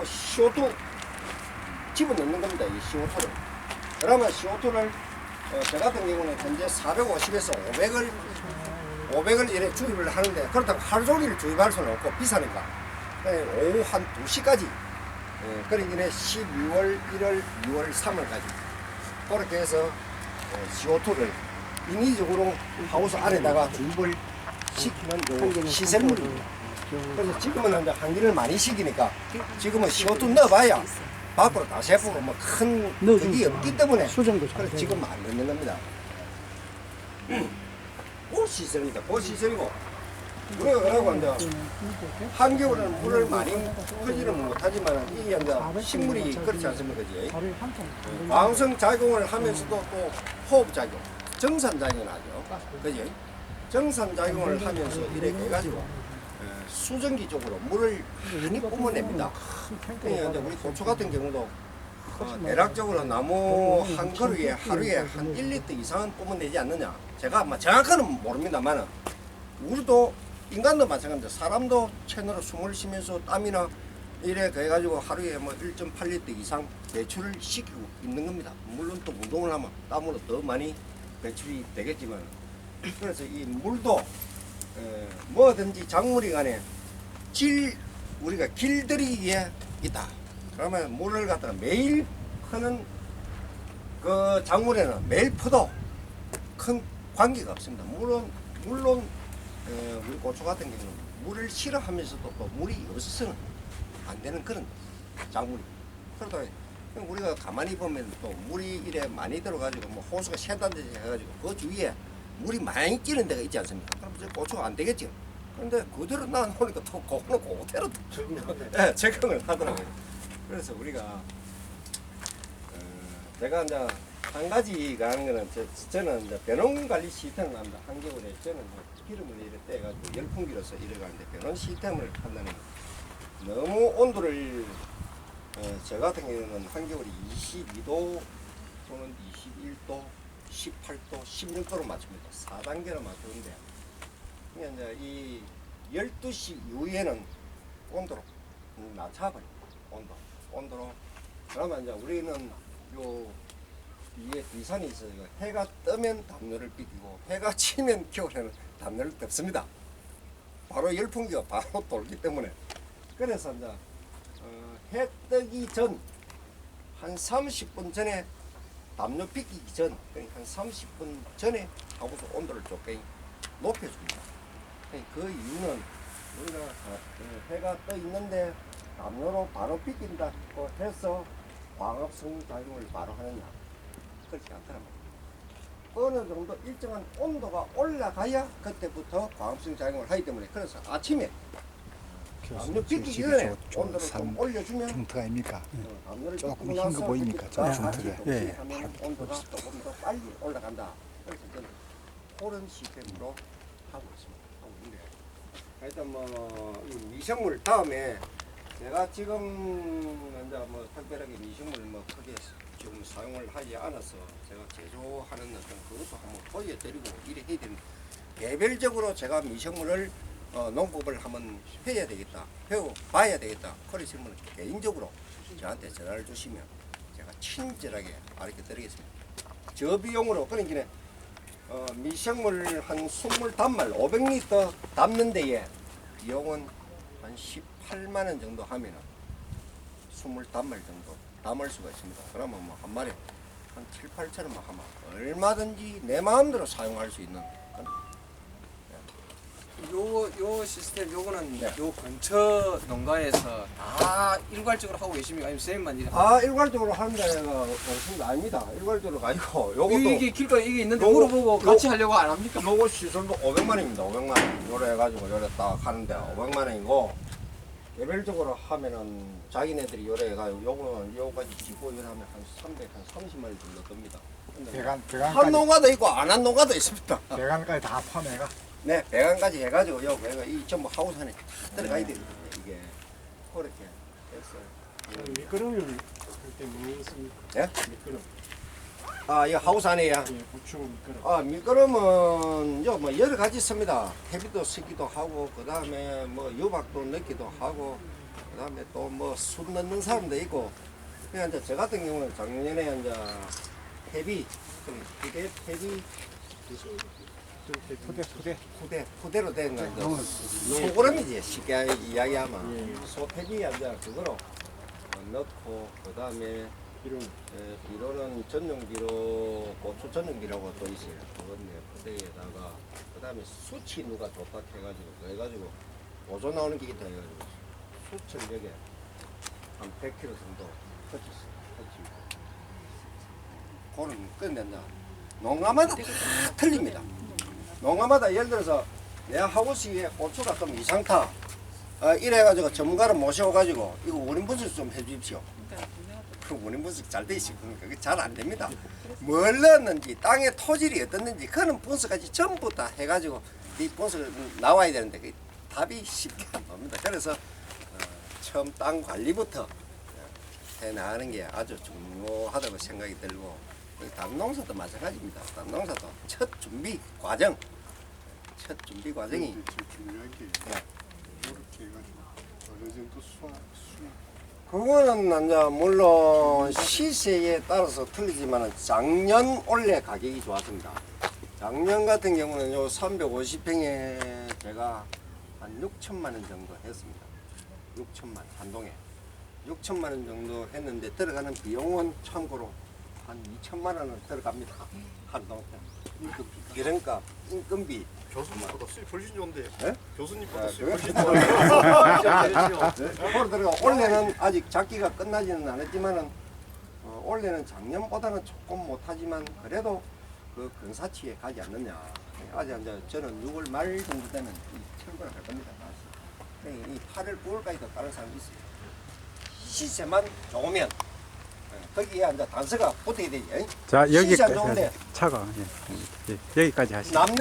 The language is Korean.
해갖고 CO2 집어넣는 겁니다. 이 CO2를. 그러면 CO2를 어, 저 같은 경우는 현재 450에서 500을 500을 이래 주입을 하는데 그렇다고 하루 종일 주입할 수는 없고 비싸니까 그냥 오후 한 2시까지 예, 그러기에 12월 1월 2월 3월까지 그렇게 해서 어, CO2를 인위적으로 하우스 안에다가 주입을 시키는 그 시설물입니다. 그래서 지금은 이제 환기를 많이 시키니까 지금은 CO2 넣어봐야 밖으로 다 세포가 뭐큰. 그게 없기 때문에 수정도 잘 그래서. 지금 안 넣는 겁니다. 그 시설입니다. 그 시설이고 우리가 그러고 이제 한겨울에는 물을 많이 퍼지는 못하지만 이 이제 식물이 그렇지 않습니까? 그지? 광성 작용을 하면서도 또 호흡 작용, 정산 작용을 하죠. 그지? 정산 작용을 하면서 이렇게 해가지고 어, 수증기 쪽으로 물을 많이 뿜어냅니다. 그러니까 이제 우리 고추 같은 경우도 어, 대략적으로 나무 한 그루에 하루에 한 1리터 이상은 뿜어내지 않느냐. 제가 뭐 정확한은 모릅니다만은 우리도 인간도 마찬가지입니다. 사람도 채널로 숨을 쉬면서 땀이나 이래 그래가지고 하루에 뭐 1.8리터 이상 배출을 시키고 있는 겁니다. 물론 또 운동을 하면 땀으로 더 많이 배출이 되겠지만 그래서 이 물도 에, 뭐든지 작물이 간에 질 우리가 길들이기에 있다. 그러면 물을 갖다가 매일 퍼는 그 작물에는 매일 퍼도 큰 관계가 없습니다. 물론 물론 에, 우리 고추 같은 경우는 물을 싫어하면서도 또 물이 없어서는 안 되는 그런 작물이. 그러다 우리가 가만히 보면 또 물이 이래 많이 들어가지고 뭐 호수가 세단지 해가지고 그 주위에 물이 많이 찌는 데가 있지 않습니까? 그럼 이제 고추가 안 되겠죠. 그런데 그대로 놔놓으니까 또 그거는 그대로 예, 적응을 하더라고요. 그래서 우리가 어, 제가 이제 한 가지가 하는 거는 저, 저는 이제 변온 관리 시스템을 합니다. 한겨울에 저는 뭐 기름을 이래 떼가지고 열풍기로서 이래 가는데 변온 시스템을 한다는 거. 너무 온도를 어, 저 같은 경우는 한겨울이 22도 또는 21도, 18도, 16도로 맞춥니다. 4단계로 맞추는데 그러니까 이제 이 12시 이후에는 온도로 낮춰버립니다. 온도. 온도로. 그러면 이제 우리는 요 위에 뒤산이 있어요. 해가 뜨면 담요를 비키고 해가 치면 겨울에는 담요를 덮습니다. 바로 열풍기가 바로 돌기 때문에 그래서 이제 어, 해 뜨기 전 한 30분 전에 담요 비키기 전 그러니까 한 30분 전에 하고서 온도를 조금 높여줍니다. 그 이유는 우리가 어, 그 해가 떠 있는데 담요로 바로 비킨다고 해서 광합 성분 작용을 바로 하느냐 그렇지 말이에요. 어느 정도 일정한 온도가 올라가야 그때부터 광합성 작용을 하기 때문에 그래서 아침에 담요 비키기 전에 온도를 좀 올려주면 중트가 아닙니까? 어, 담요를 조금 흰거 나서 보입니까? 저다 중트가. 같이 예, 하면 온도가 조금 더 빨리 올라간다. 그래서 저는 그런 시스템으로 하고 있습니다. 하고 있는데 하여튼 뭐이 미생물 다음에 제가 지금 이제 뭐 특별하게 미생물 뭐 크게 지금 사용을 하지 않아서 제가 제조하는 어떤 그것도 한번 보여드리고 이래 해야 되는데 개별적으로 제가 미생물을 어, 농법을 한번 해야 되겠다, 배워봐야 되겠다. 그러시면 개인적으로 저한테 전화를 주시면 제가 친절하게 가르쳐 드리겠습니다. 저 비용으로 그러니까 어, 미생물 한 20단말 500리터 담는 데에 비용은 한 18만 원 정도 하면은 20단말 정도 담을 수가 있습니다. 그러면 뭐 한 마리 한 7, 8천 원만 하면 얼마든지 내 마음대로 사용할 수 있는 그런 요, 요 시스템 요거는 네. 요 근처 농가에서 다 일괄적으로 하고 계십니까? 아니면 선생님만 일아 일괄적으로 하는 데가 없습니다. 아닙니다. 일괄적으로 가지고 요것도 이게 길거리 이게 있는데 요거- 물어보고 요- 같이 하려고 안 합니까? 요거 시설도 500만 원입니다. 500만 원. 요래 해가지고 요래 딱 하는데 500만 원이고 개별적으로 하면은 자기네들이 요래 해가지고 요거는 요까지 짓고 한 300, 한 30만 원 정도 듭니다. 근데 한 배관까지 농가도 있고 안 한 농가도 있습니다. 배관까지 다 포함해가 네, 배관까지 해가지고 요 배가 이 전부 하우스 안에 다 들어가야 되거든요. 이게 그렇게 했어요. 미끄러움은 그때 뭐 있습니까? 예? 미끄럼. 아, 이 하우스 안에야. 예, 고추 미끄럼. 아, 밀가루는 요뭐 여러 가지 있습니다. 헤비도 쓰기도 하고, 그 다음에 뭐 유박도 넣기도 하고, 그 그다음에 또뭐숯 넣는 사람도 있고 그냥 이제 저 같은 경우는 작년에 이제 폐비 후대 폐비 푸대 푸대 후대 후대로 된거 이제 소그름이지 쉽게 이야기하면 이제 그거로 어, 넣고 그 다음에 이런 에, 비료는 전용 비료 고추 전용 비료가 또 있어요. 그건데 그대에다가 그다음에 수치 누가 좋다 해가지고 그래가지고 보조 나오는 게 있다 해가지고 수천 여개 한 100kg 정도 터쳤어요. 터치고 그는 끝낸다. 농가마다 다 틀립니다. 농가마다 예를 들어서 내 하우스에 고추가 좀 이상타 어, 이래가지고 전문가를 모셔가지고 이거 원인 분석 좀 해주십시오. 그 원인 분석 잘 돼 있어요. 그건 그게 잘 안 됩니다. 뭘 넣었는지 땅의 토질이 어떻는지 그런 분석까지 전부 다 해가지고 이 분석 나와야 되는데 그 답이 쉽게 안 나옵니다. 그래서 어, 처음 땅 관리부터 해 나가는 게 아주 중요하다고 생각이 들고 이 담농사도 마찬가지입니다. 담농사도 첫 준비 과정, 첫 준비 과정이 근데 제일 중요한 게 네. 이렇게 해가지고 어느 정도 수확 수익 그거는 이제 물론 시세에 따라서 틀리지만 작년 올해 가격이 좋았습니다. 작년 같은 경우는 요 350평에 제가 한 6천만 원 정도 했습니다. 6천만 원, 한동에 6천만 원 정도 했는데 들어가는 비용은 참고로 한 2천만 원은 들어갑니다. 한동. 그러니까 인건비 교수님보다 수입 훨씬 좋은데. 예? 교수님보다 아, 수입 그래요? 훨씬 좋아요. 코로 들어가 올해는 아직 작기가 끝나지는 않았지만은 어, 올해는 작년보다는 조금 못하지만 그래도 그 근사치에 가지 않느냐. 아직 이제 저는 6월 말 정도 되면 이 철거를 할 겁니다. 다시. 이 8월 9월까지도 다른 사람이 있어요. 시세만 좋으면 예, 거기에 이제 단서가 붙어야 되지. 자 여기까지 좋은데 차가 예, 예, 여기까지 하시죠. 남는